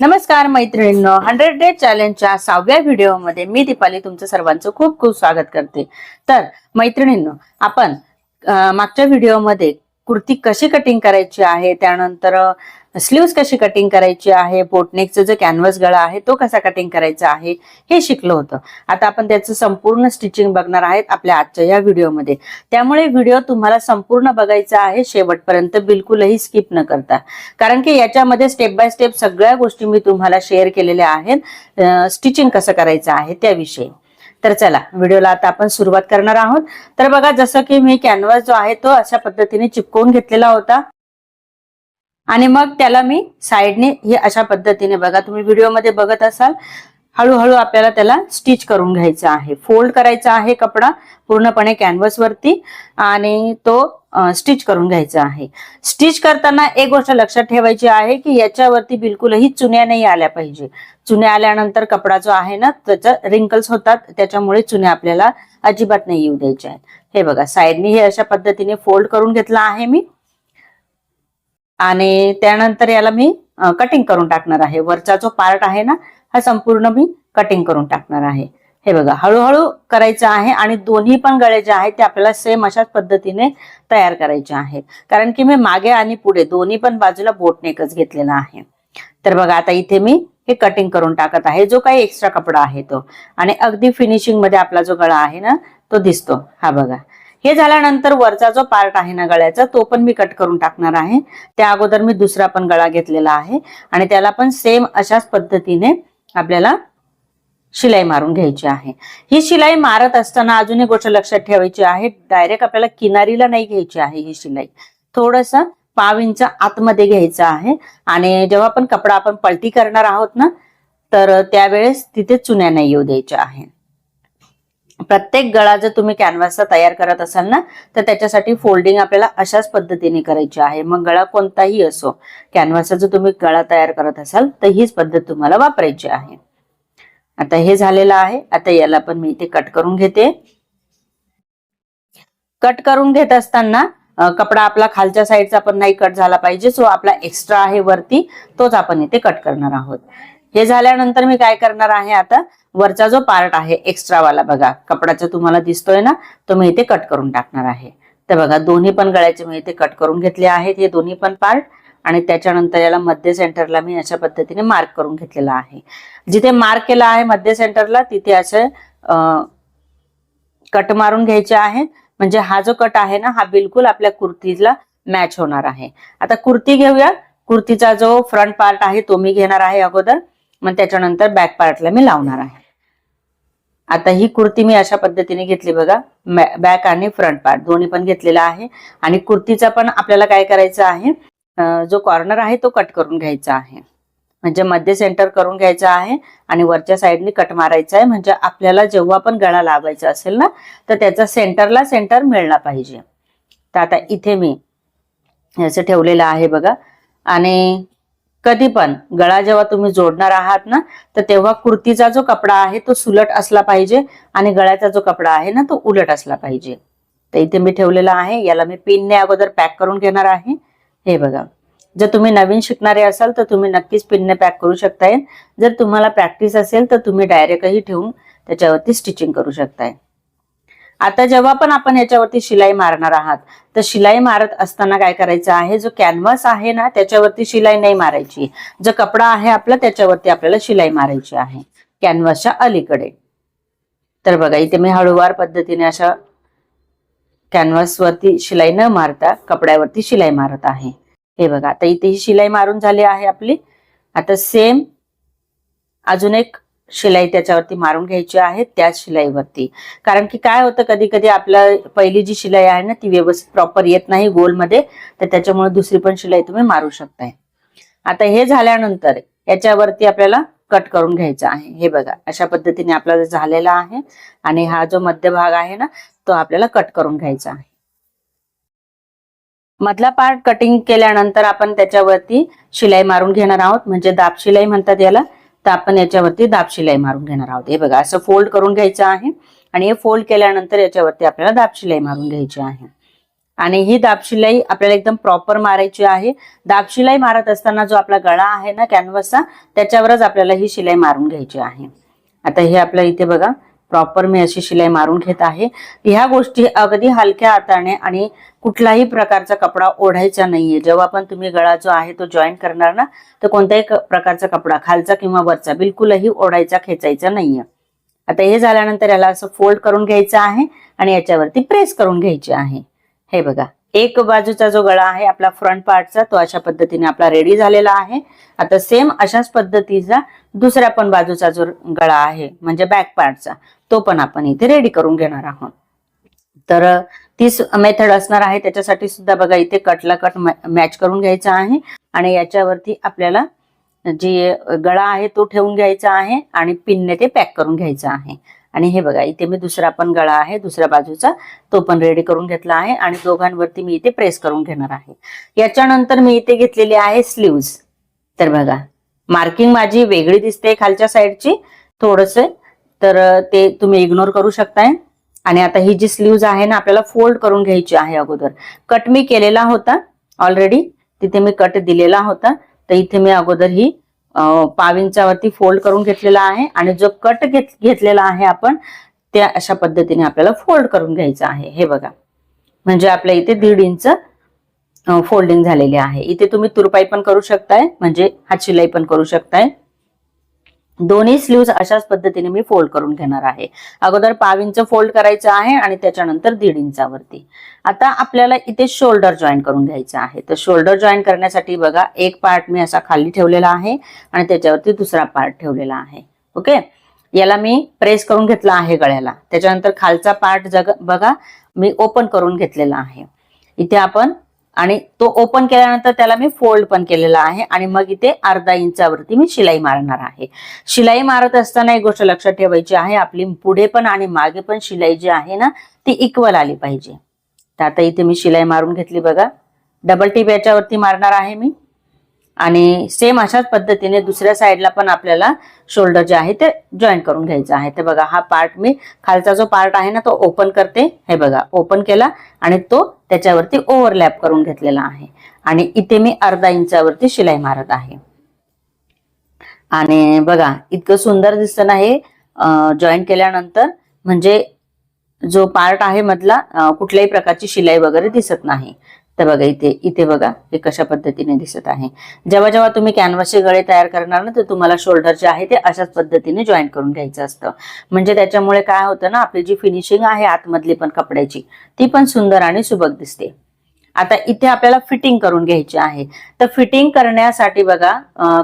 नमस्कार मैत्रिणींनो hundred day चॅलेंजच्या सहाव्या व्हिडिओमध्ये मी दीपाली तुमचं सर्वांचं खूप खूप स्वागत करते. तर मैत्रिणींनो आपण मागच्या व्हिडिओमध्ये कुर्ती कशी कटिंग करायची आहे त्यानंतर स्लीव्स कशी कटिंग करायची आहे? बोटनेकचं जो कॅनव्हस गळा आहे तो कसा कटिंग करायचा आहे? हे शिकलो होतं. आता आपण त्याचं संपूर्ण स्टिचिंग बघणार आहेत आपल्या आजच्या या व्हिडिओमध्ये. त्यामुळे व्हिडिओ तुम्हाला संपूर्ण बघायचा आहे शेवटपर्यंत बिलकुलही स्किप न करता. कारण की याच्यामध्ये स्टेप बाय स्टेप सगळ्या गोष्टी मी तुम्हाला शेअर केलेल्या आहेत. स्टिचिंग कसं करायचं आहे त्याविषयी. तर चला व्हिडिओला आता आपण सुरुवात करणार आहोत. तर बघा जसं की मी कॅनव्हास जो आहे तो अशा पद्धतीने चिपकवून घेतलेला होता. आणि मग त्याला मी साईडने हे अशा पद्धतीने बघा तुम्ही व्हिडिओमध्ये बघत असाल हळूहळू आपल्याला त्याला स्टिच करून घ्यायचा आहे. फोल्ड करायचा आहे कपडा पूर्णपणे कॅनव्हास वरती आणि तो स्टिच करून घ्यायचा आहे. स्टिच करताना एक गोष्ट लक्षात ठेवायची आहे की याच्यावरती बिलकुलही चुन्या नाही आल्या पाहिजे. चुन्या आल्यानंतर कपडा जो आहे ना त्याचा रिंकल्स होतात त्याच्यामुळे चुन्या आपल्याला अजिबात नाही येऊ द्यायच्या आहेत. हे बघा साईडनी हे अशा पद्धतीने फोल्ड करून घेतला आहे मी. आणि त्यानंतर याला मी कटिंग करून टाकणार आहे. वरचा जो पार्ट आहे ना हा संपूर्ण मी कटिंग करून टाकणार आहे. हे बघा हळूहळू करायचं आहे आणि दोन्ही पण गळे जे आहेत ते आपल्याला सेम अशाच पद्धतीने तयार करायचे आहेत. कारण की मी मागे आणि पुढे दोन्ही पण बाजूला बोटनेकच घेतलेला आहे. तर बघा आता इथे मी हे कटिंग करून टाकत आहे. जो काही एक्स्ट्रा कपडा आहे तो. आणि अगदी फिनिशिंगमध्ये आपला जो गळा आहे ना तो दिसतो. हा बघा. हे झाल्यानंतर वरचा जो पार्ट आहे ना गळ्याचा तो पण मी कट करून टाकणार आहे. त्या अगोदर मी दुसरा पण गळा घेतलेला आहे. आणि त्याला पण सेम अशाच पद्धतीने आपल्याला शिलाई मारून घ्यायची आहे. ही शिलाई मारत असताना अजून एक गोष्ट लक्षात ठेवायची आहे. डायरेक्ट आपल्याला किनारीला नाही घ्यायची आहे ही शिलाई. थोडस पाव इंच आतमध्ये घ्यायचं आहे. आणि जेव्हा पण कपडा आपण पलटी करणार आहोत ना तर त्यावेळेस तिथे चुन्या नाही येऊ द्यायच्या आहे प्रत्येक गळा जर तुम्ही कॅनव्हासचा तयार करत असाल ना तर त्याच्यासाठी फोल्डिंग आपल्याला अशाच पद्धतीने करायची आहे. मग गळा कोणताही असो कॅनव्हासचा जर तुम्ही गळा तयार करत असाल तर हीच पद्धत तुम्हाला वापरायची आहे. आता हे झालेलं आहे. आता याला पण मी इथे कट करून घेते. कट करून घेत असताना कपडा आपला खालच्या साईडचा पण नाही कट झाला पाहिजे. सो आपला एक्स्ट्रा आहे वरती तोच आपण इथे कट करणार आहोत. हे झाल्यानंतर मी काय करणार आहे आता? वरचा जो पार्ट आहे एक्स्ट्रा वाला बघा. कपड्याचा तुम्हाला दिसतोय ना तो मी इथे कट करून टाकणार आहे. तर बघा दोन्ही पण गळ्याचे मी इथे कट करून घेतले आहेत. हे दोन्ही पण पार्ट आणि त्याच्यानंतर याला मध्य सेंटरला मी अशा पद्धतीने मार्क करून घेतलेला आहे. जिथे मार्क केला आहे मध्य सेंटरला तिथे असे कट मारून घ्यायचे आहे म्हणजे हा जो कट आहे ना हा बिलकुल आपल्या कुर्तीला मॅच होणार आहे. आता कुर्ती घेऊया. कुर्तीचा जो फ्रंट पार्ट आहे तो मी घेणार आहे अगोदर. मग त्याच्यानंतर बॅक पार्टला मी लावणार आहे. आता ही कुर्ती मी अशा पद्धतीने घेतली बघा. बॅक आणि फ्रंट पार्ट दोन्ही पण घेतलेला आहे. आणि कुर्तीचा पण आपल्याला काय करायचं आहे? जो कॉर्नर आहे तो कट करून घ्यायचा आहे. म्हणजे मध्य सेंटर करून घ्यायचा आहे आणि वरच्या साईडने कट मारायचा आहे. म्हणजे आपल्याला जेव्हा पण गळा लावायचा असेल ना तर त्याचा सेंटरला सेंटर मिळला पाहिजे. तर आता इथे मी असं ठेवलेलं आहे बघा. आणि कधी पण. गळा जेव्हा तुम्ही जोडणार आहात ना तर तेव्हा कुर्तीचा जो कपडा आहे तो सुलट असला पाहिजे आणि गळ्याचा जो कपडा आहे ना तो उलट असला पाहिजे. तर इथे मी ठेवलेला आहे. याला मी पिनने अगोदर पॅक करून घेणार आहे. हे बघा. जर तुम्ही नवीन शिकणारे असाल तर तुम्ही नक्कीच पिनने पॅक करू शकताय. जर तुम्हाला प्रॅक्टिस असेल तर तुम्ही डायरेक्टही ठेवून त्याच्यावरती स्टिचिंग करू शकताय. आता जेव्हा पण आपण याच्यावरती शिलाई मारणार आहात तर शिलाई मारत असताना काय करायचं आहे जो कॅनव्हास आहे ना त्याच्यावरती शिलाई नाही मारायची. जो कपडा आहे आपला त्याच्यावरती आपल्याला शिलाई मारायची आहे कॅनव्हासच्या अलीकडे. तर बघा इथे मी हळूवार पद्धतीने अशा कॅनव्हासवरती शिलाई न मारता कपड्यावरती शिलाई मारत आहे. हे बघा आता इथे ही शिलाई मारून झाली आहे आपली. आता सेम अजून एक शिलाई त्याच्यावरती मारून घ्यायची आहे त्याच शिलाईवरती. कारण की काय होतं कधी कधी आपल्या पहिली जी शिलाई आहे ना ती व्यवस्थित प्रॉपर येत नाही गोलमध्ये तर त्याच्यामुळे दुसरी पण शिलाई तुम्ही मारू शकताय. आता हे झाल्यानंतर याच्यावरती आपल्याला कट करून घ्यायचा आहे. हे बघा अशा पद्धतीने आपला झालेला आहे आणि हा जो मध्यभाग आहे ना तो आपल्याला कट करून घ्यायचा आहे. मधला पार्ट कटिंग केल्यानंतर आपण त्याच्यावरती शिलाई मारून घेणार आहोत. म्हणजे दाब शिलाई म्हणतात याला. तर आपण याच्यावरती दाब शिलाई मारून घेणार आहोत. हे बघा असं फोल्ड करून घ्यायचं आहे आणि हे फोल्ड केल्यानंतर याच्यावरती आपल्याला दाब शिलाई मारून घ्यायची आहे. आणि ही दाबशिलाई आपल्याला एकदम प्रॉपर मारायची आहे. दाबशिलाई मारत असताना जो आपला गळा आहे ना कॅनव्हसचा त्याच्यावरच आपल्याला ही शिलाई मारून घ्यायची आहे. आता हे आपल्या इथे बघा प्रॉपर मी अशी शिलाई मारून घेत आहे. ह्या गोष्टी अगदी हलक्या हाताने आणि कुठलाही प्रकारचा कपडा ओढायचा नाहीये. जेव्हा पण तुम्ही गळा जो आहे तो जॉईन करणार ना तर कोणत्याही प्रकारचा कपडा खालचा किंवा वरचा बिलकुलही ओढायचा खेचायचा नाहीये. आता हे झाल्यानंतर याला असं फोल्ड करून घ्यायचं आहे आणि याच्यावरती प्रेस करून घ्यायचे आहे. हे बघा एक बाजूचा जो गळा आहे आपला फ्रंट पार्टचा तो अशा पद्धतीने आपला रेडी झालेला आहे. आता सेम अशाच पद्धतीचा दुसऱ्या पण बाजूचा जो गळा आहे म्हणजे बॅक पार्टचा तो पण आपण इथे रेडी करून घेणार आहोत. तर ती तीच मेथड असणार आहे. त्याच्यासाठी सुद्धा बघा इथे कटला कट मॅच करून घ्यायचा आहे. आणि याच्यावरती आपल्याला जे गळा आहे तो ठेवून घ्यायचा आहे आणि पिनने ते पॅक करून घ्यायचं आहे. आणि हे बघा इथे मी दुसरा पण गळा आहे दुसऱ्या बाजूचा तो पण रेडी करून घेतला आहे आणि दोघांवरती मी इथे प्रेस करून घेणार आहे. याच्यानंतर मी इथे घेतलेली आहे स्लीव्ज तर बघा मार्किंग माझी वेगळी दिसते खालच्या साईडची थोडस तर ते तुम्ही इग्नोर करू शकताय. आणि आता ही जी स्लीव्ज आहे ना आपल्याला फोल्ड करून घ्यायची आहे अगोदर. कट मी केलेला होता ऑलरेडी तिथे मी कट दिलेला होता. तर इथे मी अगोदर ही पाविंच्यावरती फोल्ड करून घेतलेला आहे. आणि जो कट घेत घेतलेला आहे आपण त्या अशा पद्धतीने आपल्याला फोल्ड करून घ्यायचा आहे. हे बघा. म्हणजे आपल्या इथे दीड इंच फोल्डिंग झालेली आहे. इथे तुम्ही तुरपाई पण करू शकताय. म्हणजे हात शिलाई पण करू शकताय. दोन्ही स्लीव्ह अशाच पद्धतीने मी फोल्ड करून घेणार आहे. अगोदर पाव इंच फोल्ड करायचं आहे आणि त्याच्यानंतर दीड इंचावरती. आता आपल्याला इथे शोल्डर जॉईन करून घ्यायचं आहे. तर शोल्डर जॉईन करण्यासाठी बघा एक पार्ट मी असा खाली ठेवलेला आहे आणि त्याच्यावरती दुसरा पार्ट ठेवलेला आहे. ओके? याला मी प्रेस करून घेतला आहे गळ्याला. त्याच्यानंतर खालचा पार्ट जग बघा मी ओपन करून घेतलेला आहे. इथे आपण आणि तो ओपन केल्यानंतर त्याला मी फोल्ड पण केलेला आहे आणि मग इथे अर्धा इंचावरती मी शिलाई मारणार आहे. शिलाई मारत असताना एक गोष्ट लक्षात ठेवायची आहे आपली पुढे पण आणि मागे पण शिलाई जी आहे ना ती इक्वल आली पाहिजे. तर आता इथे मी शिलाई मारून घेतली बघा. डबल टीप याच्यावरती मारणार आहे मी. आणि सेम अशाच पद्धतीने दुसऱ्या साईडला पण आपल्याला शोल्डर जे आहे ते जॉईन करून घ्यायचं आहे. ते बघा हा पार्ट मी खालचा जो पार्ट आहे ना तो ओपन करते. हे बघा ओपन केला आणि तो त्याच्यावरती ओव्हरलॅप करून घेतलेला आहे. आणि इथे मी अर्धा इंचावरती शिलाई मारत आहे. आणि बघा इतकं सुंदर दिसतं ना हे जॉईन केल्यानंतर. म्हणजे जो पार्ट आहे मधला कुठल्याही प्रकारची शिलाई वगैरे दिसत नाही. तर बघा इथे इथे बघा हे कशा पद्धतीने दिसत आहे. जेव्हा जेव्हा तुम्ही कॅनव्हासचे गळे तयार करणार ना तर तुम्हाला शोल्डर जे आहे ते अशाच पद्धतीने जॉईन करून घ्यायचं असतं. म्हणजे त्याच्यामुळे काय होतं ना आपली जी फिनिशिंग आहे आतमधली पण कपड्याची ती पण सुंदर आणि सुबक दिसते. आता इथे आपल्याला फिटिंग करून घ्यायची आहे. तर फिटिंग करण्यासाठी बघा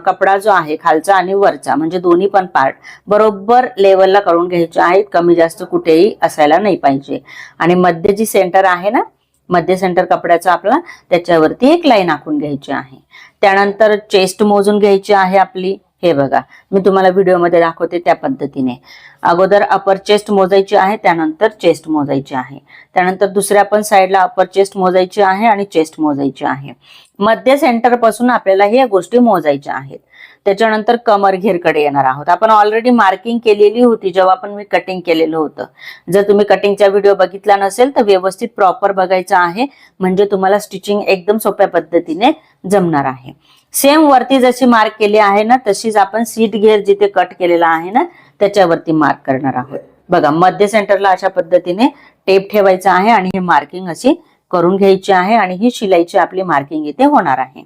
कपडा जो आहे खालचा आणि वरचा म्हणजे दोन्ही पण पार्ट बरोबर लेवलला करून घ्यायचे आहेत. कमी जास्त कुठेही असायला नाही पाहिजे. आणि मध्ये जी सेंटर आहे ना मध्य सेंटर कपड्याचा आपला त्याच्यावरती एक लाईन आखून घ्यायची आहे. त्यानंतर चेस्ट मोजून घ्यायची आहे आपली. हे बघा मी तुम्हाला व्हिडिओमध्ये दाखवते त्या पद्धतीने. अगोदर अपर चेस्ट मोजायची आहे त्यानंतर चेस्ट मोजायची आहे. त्यानंतर दुसऱ्या पण साईडला अपर चेस्ट मोजायची आहे आणि चेस्ट मोजायची आहे. मध्य सेंटरपासून आपल्याला ह्या गोष्टी मोजायच्या आहेत. त्याच्यानंतर कमर घेरकडे येणार आहोत. आपण ऑलरेडी मार्किंग केलेली होती जेव्हा पण मी कटिंग केलेलं होतं. जर तुम्ही कटिंगचा व्हिडिओ बघितला नसेल तर व्यवस्थित प्रॉपर बघायचा आहे. म्हणजे तुम्हाला स्टिचिंग एकदम सोप्या पद्धतीने जमणार आहे. सेम वरती जशी मार्क केली आहे ना तशीच आपण सीट घेर जिथे कट केलेला आहे ना त्याच्यावरती मार्क करणार आहोत. बघा मध्य सेंटरला अशा पद्धतीने टेप ठेवायचा आहे आणि ही मार्किंग अशी करून घ्यायची आहे आणि ही शिलाईची आपली मार्किंग इथे होणार आहे.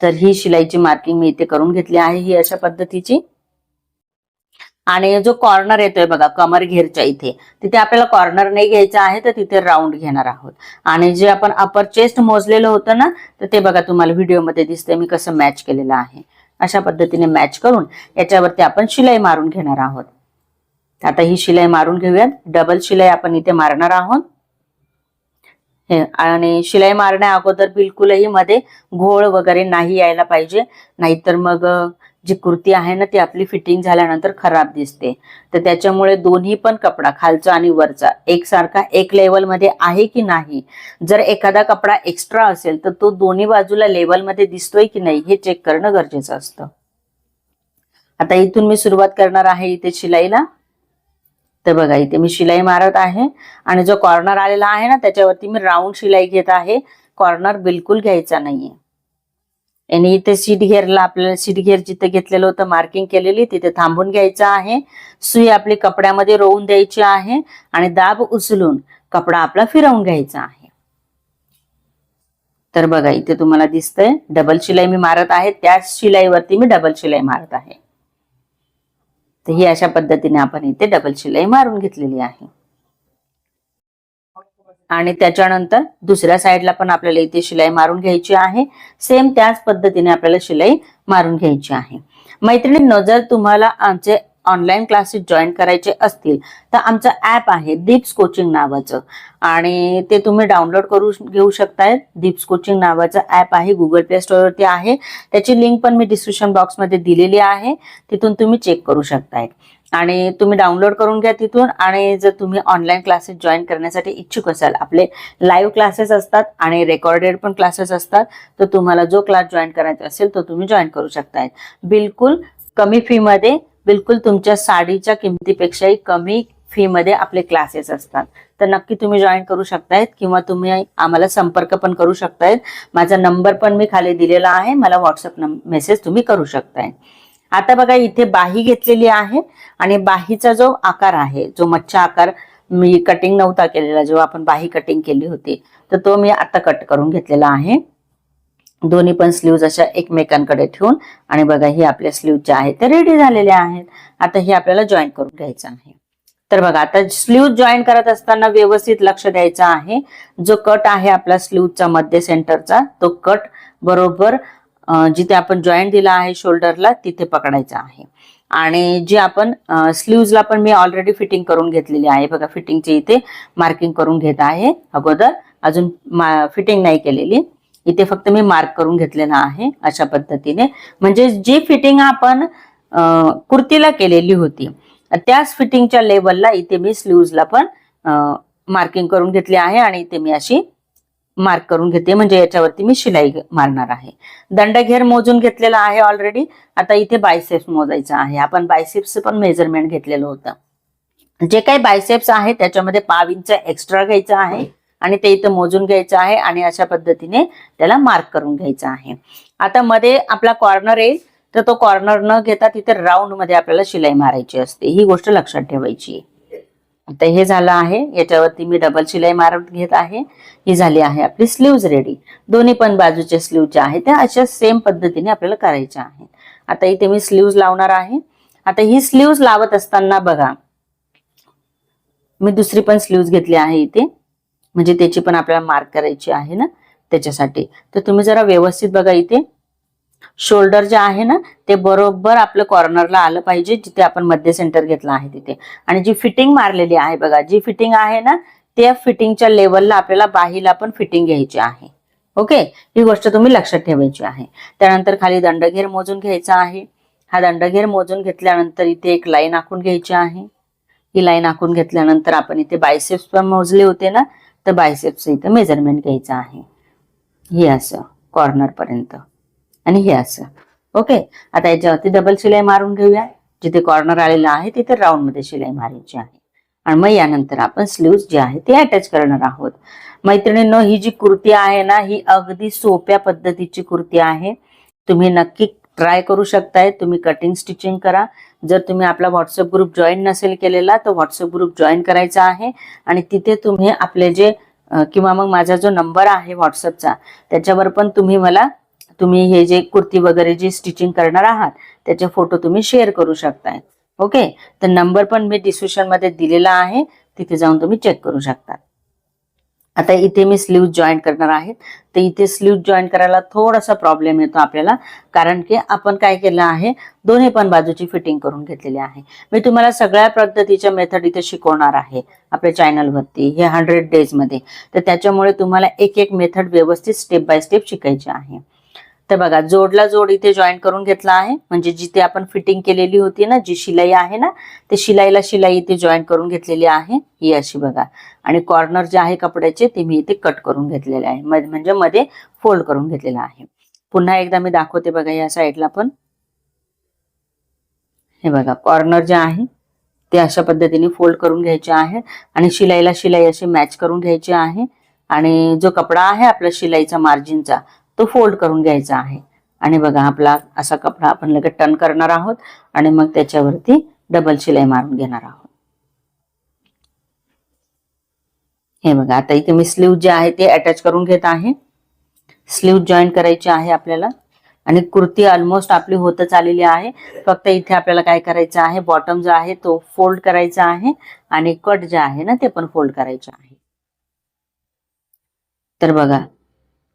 तर ही शिलाईची मार्किंग मी इथे करून घेतली आहे ही अशा पद्धतीची. आणि जो कॉर्नर येतोय बघा कमर घेरच्या इथे तिथे आपल्याला कॉर्नर नाही घ्यायचा आहे तर तिथे राऊंड घेणार आहोत. आणि जे आपण अपर चेस्ट मोजलेलं होतं ना तर ते बघा तुम्हाला व्हिडिओमध्ये दिसतंय मी कसं मॅच केलेलं आहे. अशा पद्धतीने मॅच करून याच्यावरती आपण शिलाई मारून घेणार आहोत. आता ही शिलाई मारून घेऊयात. डबल शिलाई आपण इथे मारणार आहोत. हे आणि शिलाई मारण्या अगोदर बिलकुलही मध्ये घोळ वगैरे नाही यायला पाहिजे. नाहीतर मग जी कुर्ती आहे ना ती आपली फिटिंग झाल्यानंतर खराब दिसते. तर त्याच्यामुळे दोन्ही पण कपडा खालचा आणि वरचा एकसारखा एक लेवलमध्ये आहे की नाही? जर एखादा कपडा एक्स्ट्रा असेल तर तो दोन्ही बाजूला लेवलमध्ये दिसतोय की नाही हे चेक करणं गरजेचं असतं. आता इथून मी सुरुवात करणार आहे इथे शिलाईला. तर बघा इथे मी शिलाई मारत आहे आणि जो कॉर्नर आलेला आहे ना त्याच्यावरती मी राऊंड शिलाई घेत आहे. कॉर्नर बिलकुल घ्यायचा नाहीये. आणि इथे सीट घेरला आपल्याला सीट घेर जिथे घेतलेलं होतं मार्किंग केलेली तिथे थांबून घ्यायचं आहे. सुई आपली कपड्यामध्ये रोवून द्यायची आहे आणि दाब उचलून कपडा आपला फिरवून घ्यायचा आहे. तर बघा इथे तुम्हाला दिसतंय डबल शिलाई मी मारत आहे त्याच शिलाईवरती मी डबल शिलाई मारत आहे. तर ही अशा पद्धतीने आपण इथे डबल शिलाई मारून घेतलेली आहे. आणि त्याच्यानंतर दुसऱ्या साईडला पण आपल्याला इथे शिलाई मारून घ्यायची आहे. सेम त्याच पद्धतीने आपल्याला शिलाई मारून घ्यायची आहे. मैत्रिणींनो जर तुम्हाला आमचे ऑनलाईन क्लासेस जॉईन करायचे असतील तर आमचं ॲप आहे दीप्स कोचिंग नावाचं. आणि ते तुम्ही डाउनलोड करू घेऊ शकताय. दीप्स कोचिंग नावाचं ॲप आहे गुगल प्ले स्टोअरवरती आहे. त्याची लिंक पण मी डिस्क्रिप्शन बॉक्समध्ये दिलेली आहे. तिथून तुम्ही चेक करू शकताय. आणि तुम्ही डाउनलोड करून घ्या तिथून. आणि जर तुम्ही ऑनलाईन क्लासेस जॉईन करण्यासाठी इच्छुक असाल आपले लाईव्ह क्लासेस असतात आणि रेकॉर्डेड पण क्लासेस असतात तर तुम्हाला जो क्लास जॉईन करायचा असेल तो तुम्ही जॉईन करू शकताय. बिलकुल कमी फीमध्ये बिलकुल तुमच्या साडीच्या किमतीपेक्षाही कमी फीमध्ये आपले क्लासेस असतात. तर नक्की तुम्ही जॉईन करू शकतायत किंवा तुम्ही आम्हाला संपर्क पण करू शकतायत. माझा नंबर पण मी खाली दिलेला आहे. मला व्हॉट्सअप मेसेज तुम्ही करू शकताय. आता बघा इथे बाही घेतलेली आहे आणि बाहीचा जो आकार आहे जो मच्छा आकार मी कटिंग नव्हता केलेला जेव्हा आपण बाही कटिंग केली होती तर तो मी आता कट करून घेतलेला आहे. दोन्ही पण स्लीव्ज अशा एकमेकांकडे ठेवून आणि बघा ही आपल्या स्लीव्हच्या आहेत त्या रेडी झालेल्या आहेत. आता हे आपल्याला जॉईन करून घ्यायचं आहे. तर बघा आता स्लीव्ह जॉईन करत असताना व्यवस्थित लक्ष द्यायचं आहे. जो कट आहे आपला स्लीवचा मध्य सेंटरचा तो कट बरोबर जिथे आपण जॉईंट दिला आहे शोल्डरला तिथे पकडायचा आहे. आणि जे आपण स्लीव्जला पण मी ऑलरेडी फिटिंग करून घेतलेली आहे. बघा फिटिंगची इथे मार्किंग करून घेत आहे अगोदर. अजून फिटिंग नाही केलेली. इथे फक्त मी मार्क करून घेतलेला आहे अशा पद्धतीने. म्हणजे जी फिटिंग आपण कुर्तीला केलेली होती त्याच फिटिंगच्या लेवलला इथे मी स्लीव्हजला पण मार्किंग करून घेतली आहे आणि इथे मी अशी मार्क करून घेते. म्हणजे याच्यावरती मी शिलाई मारणार आहे. दंडघेर मोजून घेतलेला आहे ऑलरेडी आता इथे बायसेप्स मोजायचं आहे. आपण बायसेप्सचं पण मेजरमेंट घेतलेलं होतं. जे काही बायसेप्स आहे त्याच्यामध्ये पाव इंच एक्स्ट्रा घ्यायचं आहे आणि ते इथं मोजून घ्यायचं आहे आणि अशा पद्धतीने त्याला मार्क करून घ्यायचं आहे. आता मध्ये आपला कॉर्नर येईल तर तो कॉर्नर न घेता तिथे राऊंडमध्ये आपल्याला शिलाई मारायची असते. ही गोष्ट लक्षात ठेवायची. आहे आता हे झालं आहे. याच्यावरती मी डबल शिलाई मारत घेत आहे. ही झाली आहे आपली स्लीव्ज रेडी दोन्ही पण बाजूच्या स्लीव ज्या आहेत त्या अशा सेम पद्धतीने आपल्याला करायच्या आहेत. आता इथे मी स्लीव्ज लावणार आहे. आता ही स्लीव्ज लावत असताना बघा मी दुसरी पण स्लीव्ज घेतली आहे इथे. म्हणजे त्याची पण आपल्याला मार्क करायची आहे ना त्याच्यासाठी. तर तुम्ही जरा व्यवस्थित बघा इथे. शोल्डर जे आहे ना ते बरोबर आपलं कॉर्नरला आलं पाहिजे जिथे आपण मध्य सेंटर घेतलं आहे तिथे. आणि जी फिटिंग मारलेली आहे बघा जी फिटिंग आहे ना त्या फिटिंगच्या लेवलला आपल्याला बाहीला पण फिटिंग घ्यायची आहे. ओके? ही गोष्ट तुम्ही लक्षात ठेवायची आहे. त्यानंतर खाली दंडघेर मोजून घ्यायचा आहे. हा दंडघेर मोजून घेतल्यानंतर इथे एक लाईन आखून घ्यायची आहे. ही लाईन आखून घेतल्यानंतर आपण इथे बायसेप्स पण मोजले होते ना तर बायसेप्स इथे मेजरमेंट घ्यायचं आहे. हे असं कॉर्नर पर्यंत आणि हे असं. ओके आता याच्यावरती डबल शिलाई मारून घेऊया. जिथे कॉर्नर आलेला आहे तिथे राऊंडमध्ये शिलाई मारायची आहे. आणि मग यानंतर आपण स्लीव्ज जे आहे ते अटॅच करणार आहोत. मैत्रिणींनो ही जी कुर्ती आहे ना ही अगदी सोप्या पद्धतीची कुर्ती आहे. तुम्ही नक्की ट्राय करू शकताय. तुम्ही कटिंग स्टिचिंग करा. जर तुम्ही आपला व्हॉट्सअप ग्रुप जॉईन नसेल केलेला तर व्हॉट्सअप ग्रुप जॉईन करायचा आहे. आणि तिथे तुम्ही आपले जे किंवा मग माझा जो नंबर आहे व्हॉट्सअपचा त्याच्यावर पण तुम्ही मला तुम्ही हे जे कुर्ती वगैरे जी स्टिचिंग करणार आहात त्याचे फोटो तुम्ही शेअर करू शकताय. ओके तर नंबर पण मी डिस्क्रिप्शनमध्ये दिलेला आहे तिथे जाऊन तुम्ही चेक करू शकता. आता इथे मी स्लीव जॉईन करणार आहे. तर इथे स्लीव जॉईन करायला थोडासा प्रॉब्लेम येतो आपल्याला कारण की आपण काय केलं आहे दोन्ही पण बाजूची फिटिंग करून घेतलेली आहे. मी तुम्हाला सगळ्या पद्धतीच्या मेथड इथे शिकवणार आहे आपल्या चॅनलवरती हे हंड्रेड डेजमध्ये. तर त्याच्यामुळे तुम्हाला एक एक मेथड व्यवस्थित स्टेप बाय स्टेप शिकायची आहे. तर बघा जोडला जोड इथे जॉईन करून घेतला आहे. म्हणजे जिथे आपण फिटिंग केलेली होती ना जी शिलाई आहे ना ते शिलाईला शिलाई इथे जॉईन करून घेतलेली आहे. ही अशी बघा. आणि कॉर्नर जे आहे कपड्याचे ते मी इथे कट करून घेतलेले आहे. म्हणजे मध्ये फोल्ड करून घेतलेला आहे. पुन्हा एकदा मी दाखवते बघा या साईडला पण. हे बघा कॉर्नर जे आहे ते अशा पद्धतीने फोल्ड करून घ्यायचे आहे. आणि शिलाईला शिलाई अशी मॅच करून घ्यायची आहे. आणि जो कपडा आहे आपला शिलाईचा मार्जिनचा तो फोल्ड करून घ्यायचा आहे. आणि बघा आपला असा कपडा आपण लगेच टर्न करणार आहोत आणि मग त्याच्यावरती डबल शिलाई मारून घेणार आहोत. हे बघा आता इथे मी स्लीव जे आहे ते अटॅच करून घेत आहे. स्लीव जॉईन करायची आहे आपल्याला. आणि कुर्ती ऑलमोस्ट आपली होतच आलेली आहे. फक्त इथे आपल्याला काय करायचं आहे बॉटम जो आहे तो फोल्ड करायचा आहे आणि कट जे आहे ना ते पण फोल्ड करायचे आहे. तर बघा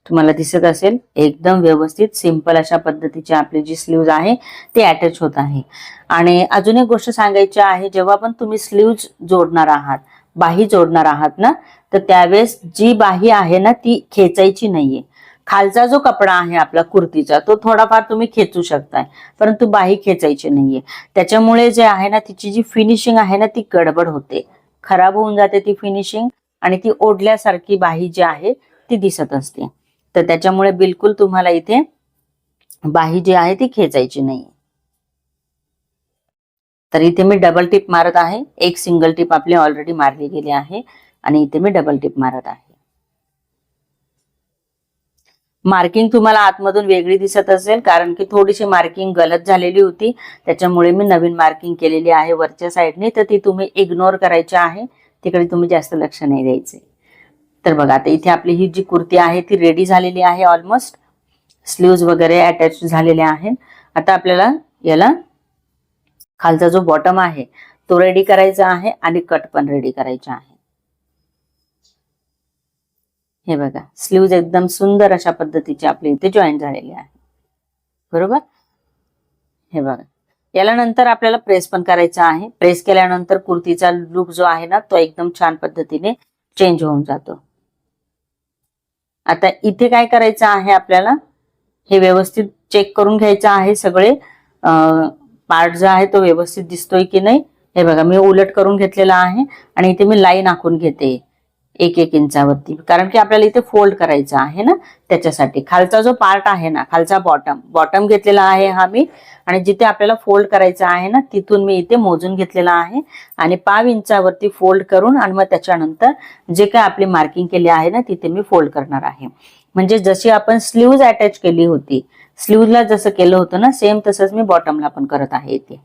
तुम्हाला दिसत असेल एकदम व्यवस्थित सिंपल अशा पद्धतीची आपली जी स्लीव्ज आहे ते अटॅच होत आहे. आणि अजून एक गोष्ट सांगायची आहे जेव्हा पण तुम्ही स्लीव्ज जोडणार आहात बाही जोडणार आहात ना तर त्यावेळेस जी बाही आहे ना ती खेचायची नाहीये. खालचा जो कपडा आहे आपला कुर्तीचा तो थोडाफार तुम्ही खेचू शकताय परंतु बाही खेचायची नाहीये. त्याच्यामुळे जे आहे ना तिची जी फिनिशिंग आहे ना ती गडबड होते. खराब होऊन जाते ती फिनिशिंग आणि ती ओढल्यासारखी बाही जी आहे ती दिसत असते. तर त्याच्यामुळे बिलकुल तुम्हाला इथे बाही जी आहे ती खेचायची नाही तर इथे मी डबल टिप मारत आहे. एक सिंगल टिप आपली ऑलरेडी मारली गेली आहे आणि इथे मी डबल टिप मारत आहे. मार्किंग तुम्हाला आतमधून वेगळी दिसत असेल कारण की थोडीशी मार्किंग गलत झालेली होती. त्याच्यामुळे मी नवीन मार्किंग केलेली आहे वरच्या साईडने तर ती तुम्ही इग्नोर करायची आहे. तिकडे तुम्ही जास्त लक्ष नाही द्यायचे. तर बघा आता इथे आपली ही जी कुर्ती आहे ती रेडी झालेली आहे ऑलमोस्ट स्लीव्ज वगैरे अटॅच झालेले आहेत. आता आपल्याला याला खालचा जो बॉटम आहे तो रेडी करायचा आहे आणि कट पण रेडी करायचा आहे. हे बघा स्लीव्ज एकदम सुंदर अशा पद्धतीचे आपले इथे जॉईन झालेले आहे. बरोबर? हे बघा याला नंतर आपल्याला प्रेस पण करायचा आहे. प्रेस केल्यानंतर कुर्तीचा लुक जो आहे ना तो एकदम छान पद्धतीने चेंज होऊन जातो. आता इथे काय करायचं आहे आपल्याला? हे व्यवस्थित चेक करून घ्यायचं आहे सगळे. पार्ट जो आहे तो व्यवस्थित दिसतोय की नाही? हे बघा मी उलट करून घेतलेला आहे आणि इथे मी लाईन आखून घेते. एक एक इंचावरती. कारण की आपल्याला इथे फोल्ड करायचं आहे ना त्याच्यासाठी. खालचा जो पार्ट आहे ना खालचा बॉटम बॉटम घेतलेला आहे हा मी. आणि जिथे आपल्याला फोल्ड करायचा आहे ना तिथून मी इथे मोजून घेतलेला आहे. आणि पाव इंचावरती फोल्ड करून आणि मग त्याच्यानंतर जे काय आपली मार्किंग केली आहे ना तिथे मी फोल्ड करणार आहे. म्हणजे जशी आपण स्लीव्ज अटॅच केली होती स्लीव्हला जसं केलं होतं ना सेम तसंच मी बॉटमला पण करत आहे इथे.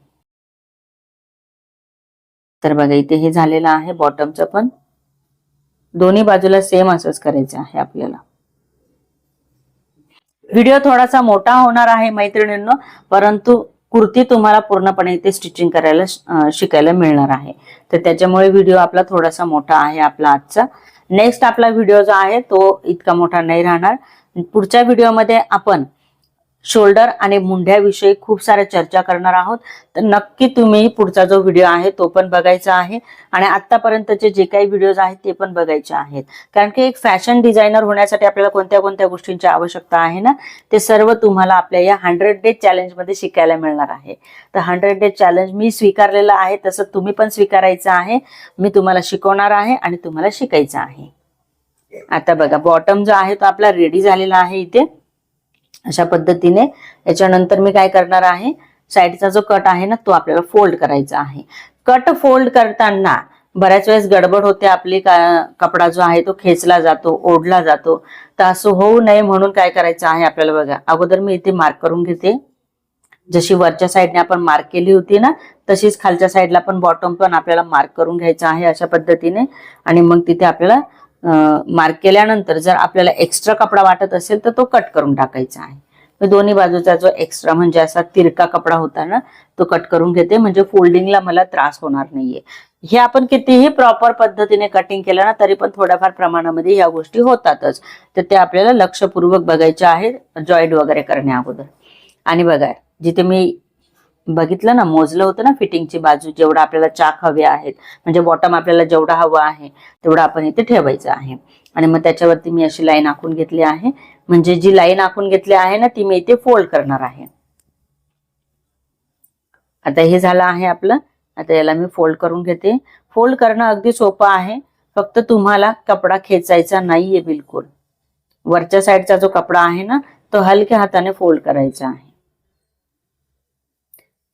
तर बघा इथे हे झालेलं आहे बॉटमचं पण. दोन्ही बाजूला सेम असंच करायचं आहे आपल्याला. व्हिडिओ थोडासा मोठा होणार आहे मैत्रिणींनो परंतु कुर्ती तुम्हाला पूर्णपणे इथे स्टिचिंग करायला शिकायला मिळणार आहे. तर त्याच्यामुळे व्हिडिओ आपला थोडासा मोठा आहे आपला आजचा. नेक्स्ट आपला व्हिडिओ जो आहे तो इतका मोठा नाही राहणार. पुढच्या व्हिडिओमध्ये आपण शोल्डर आणि मुंढ्याविषयी खूप साऱ्या चर्चा करणार आहोत. तर नक्की तुम्ही पुढचा जो व्हिडिओ आहे तो पण बघायचा आहे. आणि आतापर्यंतचे जे काही व्हिडिओज आहेत ते पण बघायचे आहेत. कारण की एक फॅशन डिझायनर होण्यासाठी आपल्याला कोणत्या कोणत्या गोष्टींची आवश्यकता आहे ना ते सर्व तुम्हाला आपल्या या हंड्रेड डे चॅलेंजमध्ये शिकायला मिळणार आहे. तर हंड्रेड डे चॅलेंज मी स्वीकारलेलं आहे तसं तुम्ही पण स्वीकारायचं आहे. मी तुम्हाला शिकवणार आहे आणि तुम्हाला शिकायचं आहे. आता बघा बॉटम जो आहे तो आपला रेडी झालेला आहे इथे. अशा पद्धतीने. याच्यानंतर मी काय करणार आहे? साईडचा जो कट आहे ना तो आपल्याला फोल्ड करायचा आहे. कट फोल्ड करताना बऱ्याच वेळेस गडबड होते आपली. कपडा जो आहे तो खेचला जातो ओढला जातो. तर असं होऊ नये म्हणून काय करायचं आहे आपल्याला बघा. अगोदर मी इथे मार्क करून घेते. जशी वरच्या साईडने आपण मार्क केली होती ना तशीच खालच्या साईडला पण बॉटम पण आपल्याला मार्क करून घ्यायचं आहे अशा पद्धतीने. आणि मग तिथे आपल्याला मार्क केल्यानंतर जर आपल्याला एक्स्ट्रा कपडा वाटत असेल तर तो कट करून टाकायचा आहे. दोन्ही बाजूचा जो एक्स्ट्रा म्हणजे असा तिरका कपडा होता ना तो कट करून घेते. म्हणजे फोल्डिंगला मला त्रास होणार नाहीये. हे आपण कितीही प्रॉपर पद्धतीने कटिंग केलं ना तरी पण थोड्याफार प्रमाणामध्ये या गोष्टी होतातच. तर ते आपल्याला लक्षपूर्वक बघायचे आहेत जॉईंट वगैरे करण्या अगोदर. आणि बघा जिथे मी बघितलं ना मोजलं होतं ना फिटिंगची बाजू जेवढा आपल्याला चाक हवे आहेत. म्हणजे बॉटम आपल्याला जेवढा हवं आहे तेवढं आपण इथे ठेवायचं आहे. आणि मग त्याच्यावरती मी अशी लाईन आखून घेतली आहे. म्हणजे जी लाईन आखून घेतली आहे ना ती मी इथे फोल्ड करणार आहे. आता हे झालं आहे आपलं. आता याला मी फोल्ड करून घेते. फोल्ड करणं अगदी सोपं आहे. फक्त तुम्हाला कपडा खेचायचा नाहीये बिलकुल. वरच्या साईडचा जो कपडा आहे ना तो हलक्या हाताने फोल्ड करायचा आहे.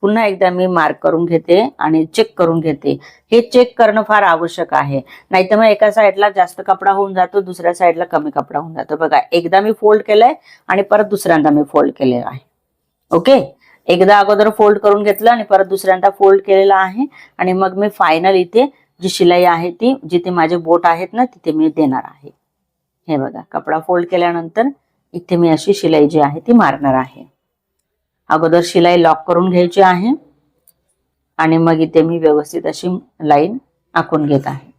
पुन्हा एकदा मी मार्क करून घेते आणि चेक करून घेते. हे चेक करणं फार आवश्यक आहे. नाहीतर मग एका साईडला जास्त कपडा होऊन जातो दुसऱ्या साईडला कमी कपडा होऊन जातो. बघा एकदा मी फोल्ड केलाय आणि परत दुसऱ्यांदा मी फोल्ड केलेला आहे. ओके एकदा अगोदर फोल्ड करून घेतलं आणि परत दुसऱ्यांदा फोल्ड केलेला आहे आणि मग मी फायनल इथे जी शिलाई आहे ती जिथे माझे बोट आहेत ना तिथे मी देणार आहे. हे बघा कपडा फोल्ड केल्यानंतर इथे मी अशी शिलाई जी आहे ती मारणार आहे. अगोदर शिलाई लॉक करून घ्यायची आहे. आणि मग इथे मी व्यवस्थित अशी लाईन आखून घेत आहे.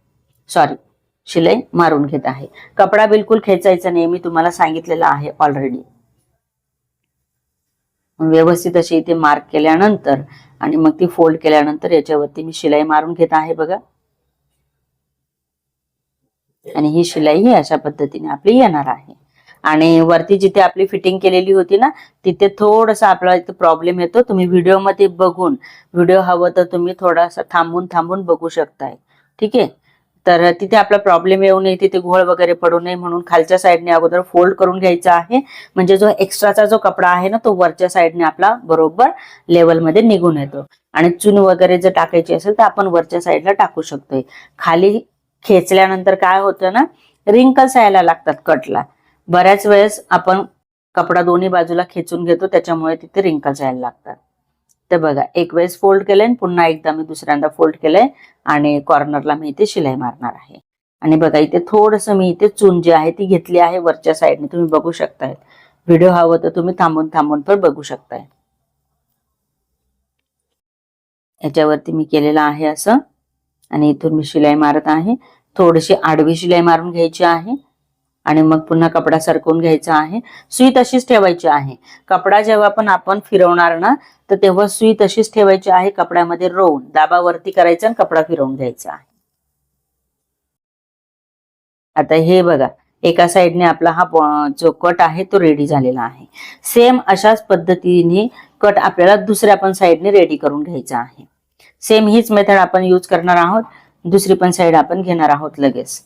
सॉरी शिलाई मारून घेत आहे. कपडा बिलकुल खेचायचा नाही मी तुम्हाला सांगितलेला आहे ऑलरेडी व्यवस्थित अशी इथे मार्क केल्यानंतर आणि मग ती फोल्ड केल्यानंतर याच्यावरती मी शिलाई मारून घेत आहे बघा. आणि ही शिलाई ही अशा पद्धतीने आपली येणार आहे. आणि वरती जिथे आपली फिटिंग केलेली होती ना तिथे थोडासा आपला इथे प्रॉब्लेम येतो. तुम्ही व्हिडिओमध्ये बघून व्हिडिओ हवं तर तुम्ही थोडासा थांबून थांबून बघू शकताय. ठीक आहे? तर तिथे आपला प्रॉब्लेम येऊ नये तिथे घोळ वगैरे पडू नये म्हणून खालच्या साईडने अगोदर फोल्ड करून घ्यायचा आहे. म्हणजे जो एक्स्ट्राचा जो कपडा आहे ना तो वरच्या साईडने आपला बरोबर लेवलमध्ये निघून येतो. आणि चून वगैरे जर टाकायची असेल तर आपण वरच्या साईडला टाकू शकतोय. खाली खेचल्यानंतर काय होतं ना रिंकल्स यायला लागतात कटला बऱ्याच वेळेस आपण कपडा दोन्ही बाजूला खेचून घेतो त्याच्यामुळे तिथे रिंकल्स यायला लागतात. तर बघा एक वेळेस फोल्ड केलंय आणि पुन्हा एकदा मी दुसऱ्यांदा फोल्ड केलंय आणि कॉर्नरला मी इथे शिलाई मारणार आहे. आणि बघा इथे थोडस मी इथे चून जी आहे ती घेतली आहे वरच्या साईडने तुम्ही बघू शकताय. व्हिडिओ हवं तर तुम्ही थांबून थांबून पण बघू शकताय. याच्यावरती मी केलेलं आहे असं. आणि इथून मी शिलाई मारत आहे. थोडीशी आडवी शिलाई मारून घ्यायची आहे. आणि मग पुन्हा कपडा सरकवून घ्यायचा आहे. सुई तशीच ठेवायची आहे. कपडा जेव्हा पण आपण फिरवणार ना तर तेव्हा सुई तशीच ठेवायची आहे. कपड्यामध्ये रोवून दाबावरती करायचं आणि कपडा फिरवून घ्यायचा आहे. आता हे बघा एका साईडने आपला हा जो कट आहे तो रेडी झालेला आहे. सेम अशाच पद्धतीने कट आपल्याला दुसऱ्या पण साईडने रेडी करून घ्यायचा आहे. सेम हीच मेथड आपण यूज करणार आहोत. दुसरी पण साईड आपण घेणार आहोत लगेच.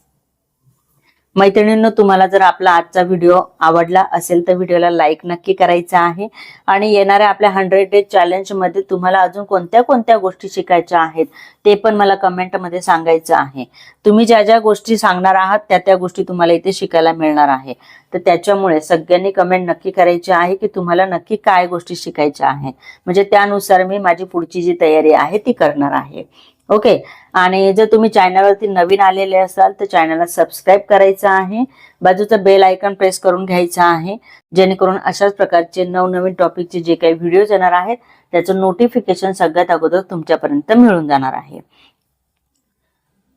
मैत्रिणींनो तुम्हाला जर आपला आजचा व्हिडिओ आवडला असेल तर व्हिडिओला लाईक नक्की करायचा आहे. आणि येणाऱ्या आपल्या हंड्रेड डेज चॅलेंजमध्ये तुम्हाला अजून कोणत्या कोणत्या गोष्टी शिकायच्या आहेत ते पण मला कमेंटमध्ये सांगायचं आहे. तुम्ही ज्या ज्या गोष्टी सांगणार आहात त्या त्या गोष्टी तुम्हाला इथे शिकायला मिळणार आहे. तर त्याच्यामुळे सगळ्यांनी कमेंट नक्की करायची आहे की तुम्हाला नक्की काय गोष्टी शिकायच्या आहेत. म्हणजे त्यानुसार मी माझी पुढची जी तयारी आहे ती करणार आहे. ओके? आणि जर तुम्ही चॅनलवरती नवीन आलेले असाल तर चॅनलला सबस्क्राईब करायचं आहे. बाजूचा बेल आयकॉन प्रेस करून घ्यायचा आहे. जेणेकरून अशाच प्रकारचे नवनवीन टॉपिकचे जे काही व्हिडिओज येणार आहेत त्याचं नोटिफिकेशन सगळ्यात अगोदर तुमच्यापर्यंत मिळून जाणार आहे.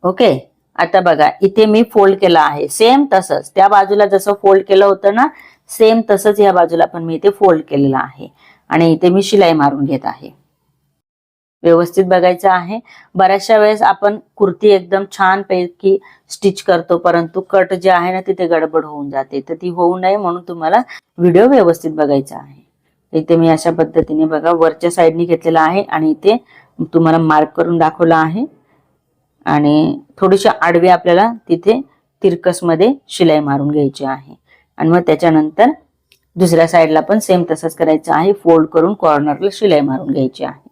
ओके? आता बघा इथे मी फोल्ड केला आहे. सेम तसंच. त्या बाजूला जसं फोल्ड केलं होतं ना सेम तसंच या बाजूला पण मी इथे फोल्ड केलेलं आहे. आणि इथे मी शिलाई मारून घेत आहे. व्यवस्थित बघायचं आहे. बऱ्याचशा वेळेस आपण कुर्ती एकदम छान पैकी स्टिच करतो परंतु कट जे आहे ना तिथे गडबड होऊन जाते. तर ती होऊ नये म्हणून तुम्हाला व्हिडिओ व्यवस्थित बघायचा आहे. इथे मी अशा पद्धतीने बघा वरच्या साईडने घेतलेला आहे आणि इथे तुम्हाला मार्क करून दाखवला आहे. आणि थोडीशी आडवी आपल्याला तिथे तिरकसमध्ये शिलाई मारून घ्यायची आहे. आणि मग त्याच्यानंतर दुसऱ्या साईडला पण सेम तसंच करायचं आहे. फोल्ड करून कॉर्नरला शिलाई मारून घ्यायची आहे.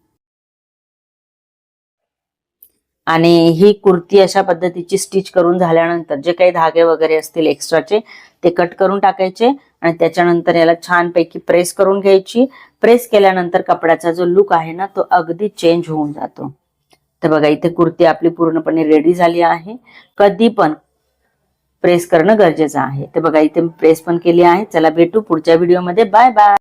आणि ही कुर्ती अशा पद्धतीची स्टिच करून झाल्यानंतर जे काही धागे वगैरे असतील एक्स्ट्राचे ते कट करून टाकायचे आणि त्याच्यानंतर याला छानपैकी प्रेस करून घ्यायची. प्रेस केल्यानंतर कपड्याचा जो लुक आहे ना तो अगदी चेंज होऊन जातो. तर बघा इथे कुर्ती आपली पूर्णपणे रेडी झाली आहे. कधी पण प्रेस करणं गरजेचं आहे. तर बघा इथे प्रेस पण केली आहे. चला भेटू पुढच्या व्हिडिओमध्ये बाय बाय